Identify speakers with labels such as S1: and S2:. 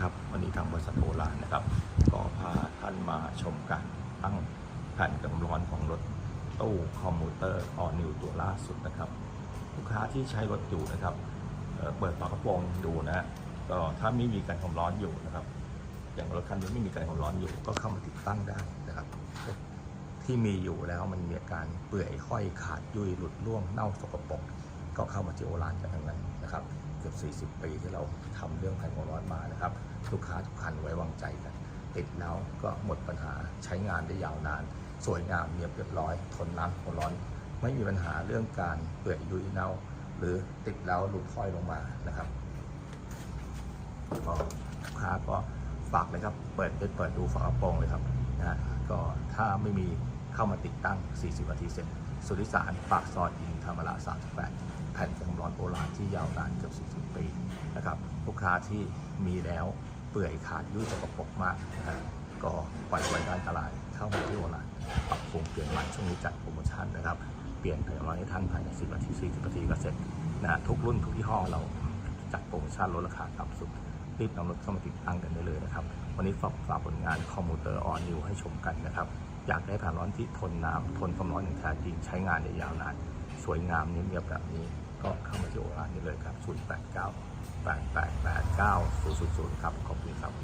S1: ครับวันนี้ทางบริษัทโอลานนะครับก็พาท่านมาชมการตั้งแผ่นกำร้อนของรถตู้คอมมูเตอร์ออนิวตัวล่าสุดนะครับ ลูกค้าที่ใช้รถอยู่นะครับเเปิดฝากระโปรงดูนะฮะก็ถ้าไม่มีการความร้อนอยู่นะครับ อย่างรถคันนี้ไม่มีการความร้อนอยู่ก็เข้ามาติดตั้งได้นะครับ ที่มีอยู่แล้วมันมีอาการเปื่อยห้อยขาดยุ่ยหลุดร่วงเน่าสกปรก ก็เข้ามาที่โอรานกันทั้งนั้นนะครับเกือบ40 ปีที่เราทำเรื่องแผ่นความร้อนมานะครับลูกค้าทุกคันไว้วางใจกัน ติดแล้วก็หมดปัญหาใช้งานได้ยาวนาน สวยงามเนียบเรียบร้อย ทนน้ำทนร้อน ไม่มีปัญหาเรื่องการเปื่อยยุยเน่าหรือติดแล้วหลุดค่อยลงมานะครับก็ลูกค้าก็ฝากเลยครับ เปิดเปิดดูฝากระโปรงเลยครับนะก็ถ้าไม่มี เข้ามาติดตั้ง 40 นาทีเสร็จ สุริสารปากซอยอินธรรมระ38 แผ่นความร้อนโบราณที่ยาวนานเกือบ 40 ปีนะครับลูกค้าที่มีแล้วเปื่อยขาดยุ่ยสกปรกมากนะฮะก็ปล่อยไว้ได้อันตรายเข้ามาที่โบราณปรับปรุงเปลี่ยนใหม่ช่วงนี้จัดโปรโมชั่นนะครับ เปลี่ยนแผ่นร้อนให้ท่านภายใน 10 นาที 40 นาทีก็เสร็จนะฮะทุกรุ่นทุกยี่ห้อเราจัดโปรโมชั่นลดราคาต่ำสุดรีบนำรถเข้ามาติดตั้งกันได้เลยนะครับ วันนี้ฝากฝากผลงานคอมมูเตอร์ออนนิวให้ชมกันนะครับ อยากได้ผ่านร้อนที่ทนน้ำทนความร้อนอย่างแท้จริงใช้งานได้ยาวนาน สวยงามเนียบๆแบบนี้ ก็เข้ามาที่โอรานได้เลยครับ 089 888 9000 ครับ ขอบคุณครับ